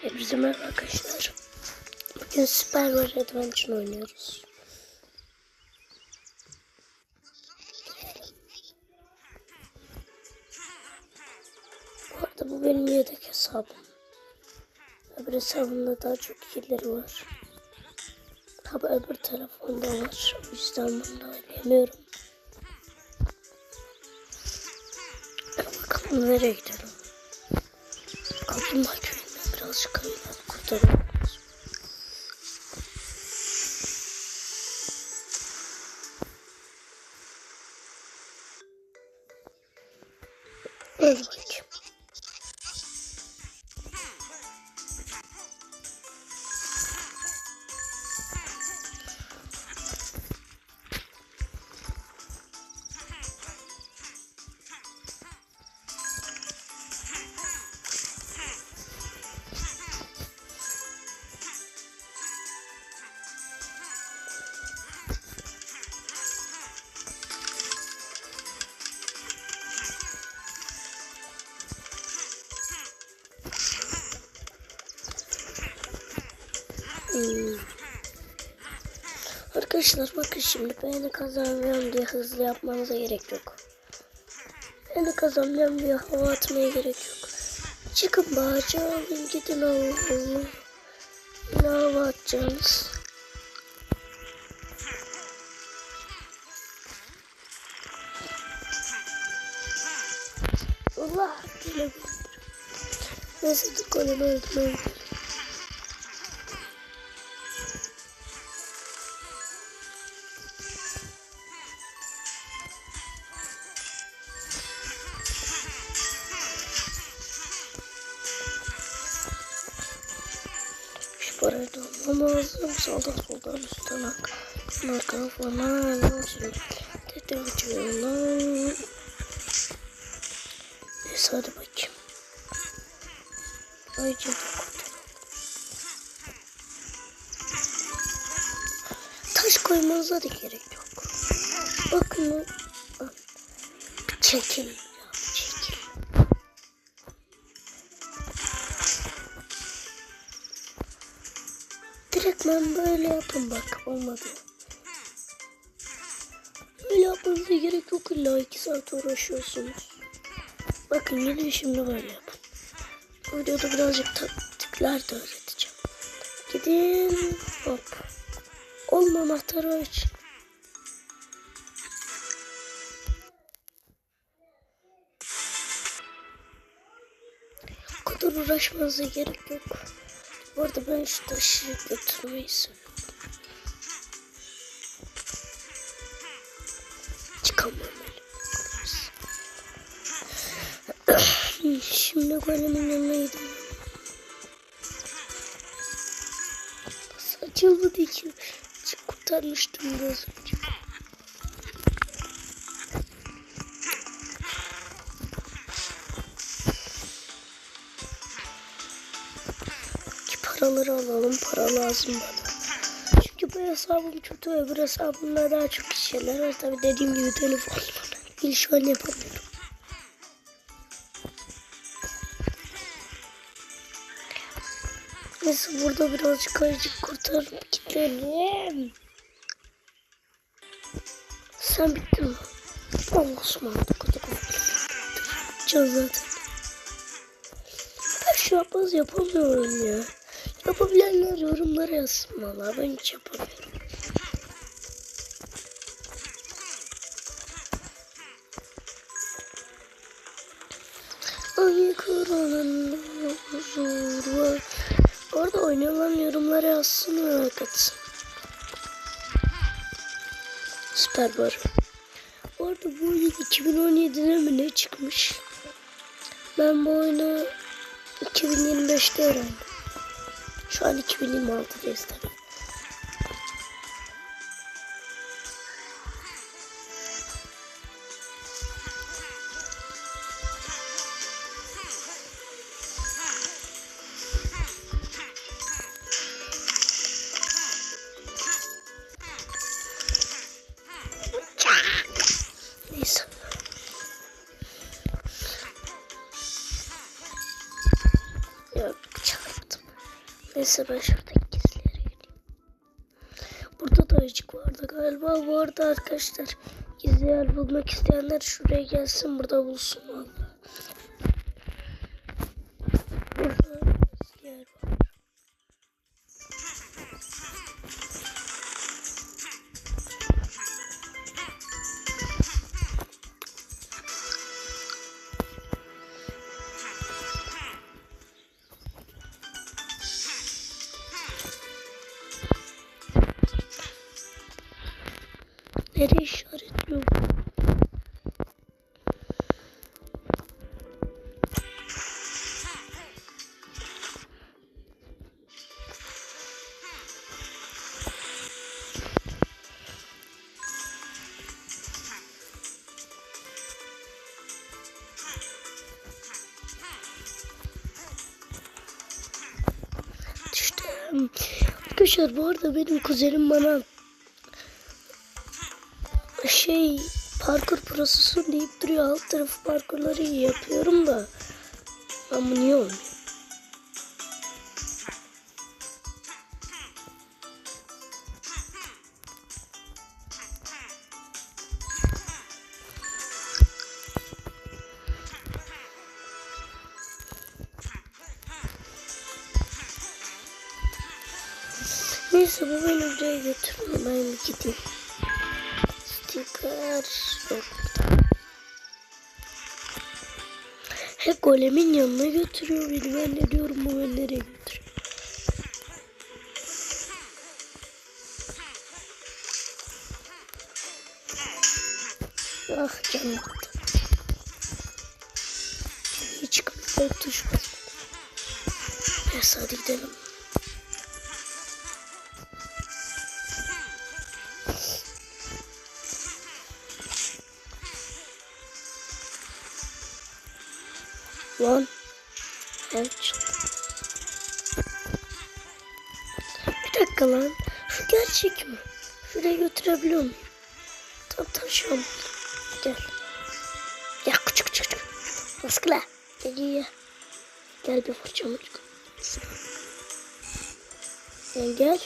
Hepinize merhaba arkadaşlar. Bugün Super Mario Adventure oynuyoruz. Bu arada bu benim yedek hesabım. Öbür hesabımda daha çok killeri var. Tabi öbür telefonda var. O yüzden bunu oynayamıyorum. Bakalım nereye gidelim. Kaplumbağa köyünden birazcık Arkadaşlar bakın şimdi beğeni kazanmıyorum diye hızlı yapmanıza gerek yok. Beğeni kazanmıyorum diye hava atmaya gerek yok. Çıkın bağaca alın gidin Allah. Ne hava atacaksınız? Allah dile Neyse kolunu öldüm öldüm. Da almam lazım. Sağdan soldan üstten ak. Arkadan falan. Şimdi dedim uçuyorlar. Neyse hadi bakayım. Kurtaralım. Taş koymanıza da gerek yok. Bakın. bak. Direkt ben böyle yapın bak olmadı. Böyle yapmanıza gerek yok illa 2 saat uğraşıyorsunuz. Bakın yine şimdi böyle yapın. Videoda birazcık taktikler de öğreteceğim. Gidin hop. Olma anahtarı aç. O kadar uğraşmanıza gerek yok. Bu ben şu taşı götürmeyi. Çıkamam. Şimdi golemin yanına gidelim. Nasıl açıldı diye kurtarmıştım biraz önce. Paraları alalım. Para lazım bana. Çünkü bu hesabım kötü. Öbür hesabımda daha çok şeyler var. Tabi dediğim gibi telefon var. Bir şu an yapamıyorum. Neyse burada birazcık ayıcık kurtarıp gidelim. Sen bittin mi? Allah ısmarladık. Can zaten. Ben şu yapmaz yapamıyorum ya. Yapabilenler yorumlara yazsın valla ben hiç yapamıyorum. Ay koronanın huzuru var. Orada oynayan yorumlara yazsın ve like atsın. Süper var. Bu arada bu oyun 2017'de mi ne çıkmış? Ben bu oyunu 2025'te öğrendim. Şu an 2026'dayız tabii. Neyse ben şuradaki gizlilere gideyim. Burada da ayıcık vardı galiba. Bu arada arkadaşlar gizli yer bulmak isteyenler şuraya gelsin burada bulsun valla. Nereye işaretliyor bu? Düştüm. Arkadaşlar bu arada benim kuzenim bana şey parkur prosusun deyip duruyor. Alt tarafı parkurları yapıyorum da. Ama niye olmuyor? Neyse bu beni buraya götürüyor. Ben gideyim. Sticker yok. Hep golemin yanına götürüyor beni. Ben ne diyorum bu nereye götürüyor? Ah canım. Hiç kıpır tuş basmadım. Neyse hadi gidelim. Lan. Evet. Bir dakika lan. Şu gerçek mi? Şuraya götürebiliyor muyum? Tamam tamam şu an. Gel. Gel küçük küçük küçük. Baskıla. Gel gel gel. Bir fırçamı çık. Gel.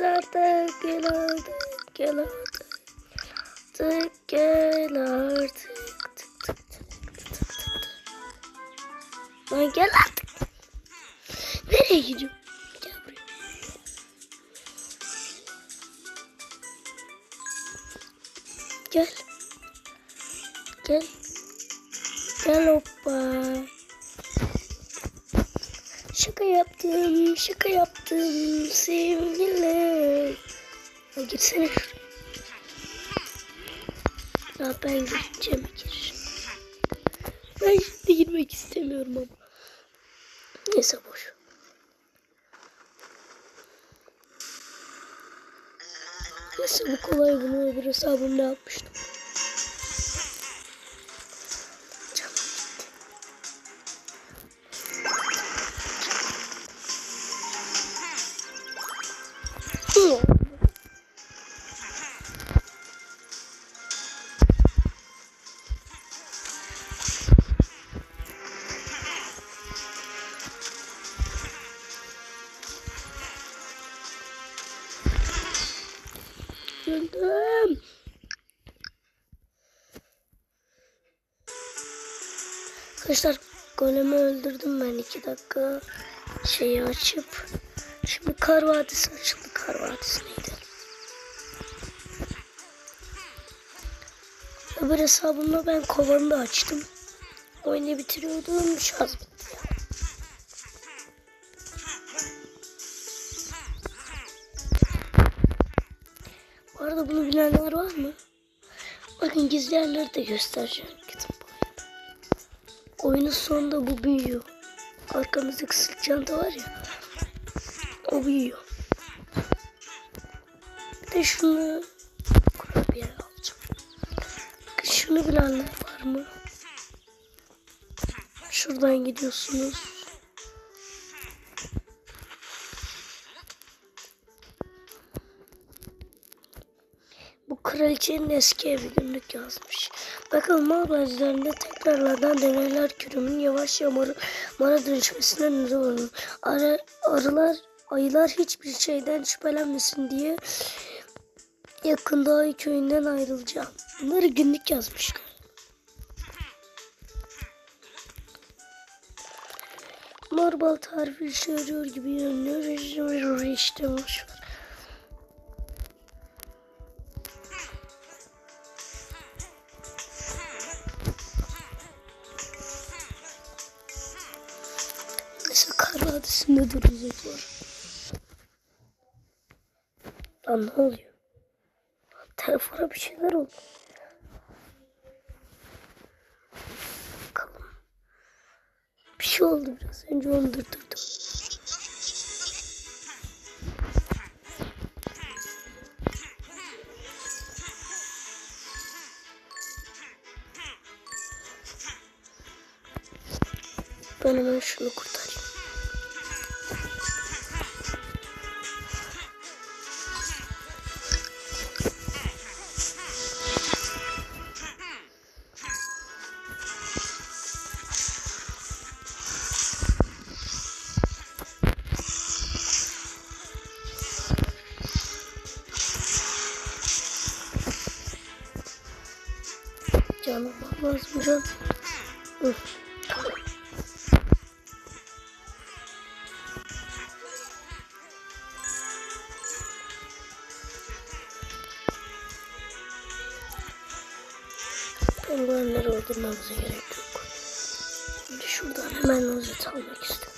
Gel artık, gel artık, gel artık. Gel artık. Tık, tık, tık, tık, tık, tık. Lan gel artık. Nereye gidiyorsun? Gel. Gel. Gel. Gel hoppa. Şaka yaptım, şaka yaptım sevgilim. Ya girsene şuraya. Ya ben gideceğim gir. Ben şimdi girmek istemiyorum ama. Neyse boş. Neyse bu kolay bunu öbür hesabımda yapmıştım. Öldüm. Arkadaşlar golemi öldürdüm ben iki dakika şeyi açıp şimdi kar vadisi açıldı kar vadisine gidelim. Öbür hesabımda ben kovanı da açtım. Oyunu bitiriyordum şarj arada bunu bilenler var mı? Bakın gizli yerleri de göstereceğim. Gidin bu. Oyunun sonunda bu büyüyor. Arkamızdaki sırt çanta var ya. O büyüyor. Bir de şunu kurabiye alacağım. Şunu bilenler var mı? Şuradan gidiyorsunuz. Kraliçenin eski evi günlük yazmış. Bakalım mağara üzerinde tekrarlanan deneyler kürümün yavaş yamara mara dönüşmesine neden olur. Arı, arılar, ayılar hiçbir şeyden şüphelenmesin diye yakında ay köyünden ayrılacağım. Bunları günlük yazmış. Normal tarifi işe yarıyor gibi görünüyor. İşte boş ver. Mesela kar vadisinde duracak var. Lan ne oluyor? Telefona bir şeyler oldu. Bakalım. Bir şey oldu biraz önce onu durdurdum. Ben hemen şunu kurtarayım. Penguenleri öldürmemize gerek yok. Şimdi şuradan hemen rozet almak istiyorum.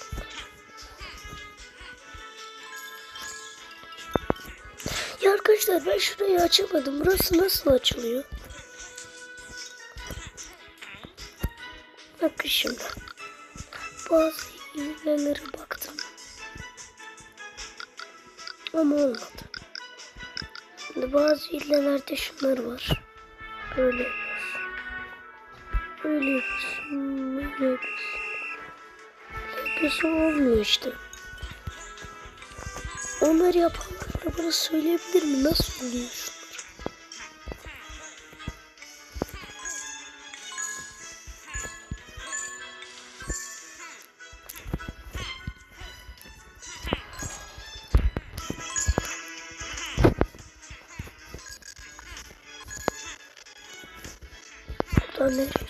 Ya arkadaşlar ben şurayı açamadım. Burası nasıl açılıyor? Bakın şimdi. Bazı hilelere baktım. Ama olmadı. Şimdi bazı hilelerde şunlar var. Böyle Böyle yapıyorsun. Böyle yapıyorsun. Olmuyor işte. Onları yapanlar da bana söyleyebilir mi? Nasıl oluyor şunlar? Buradan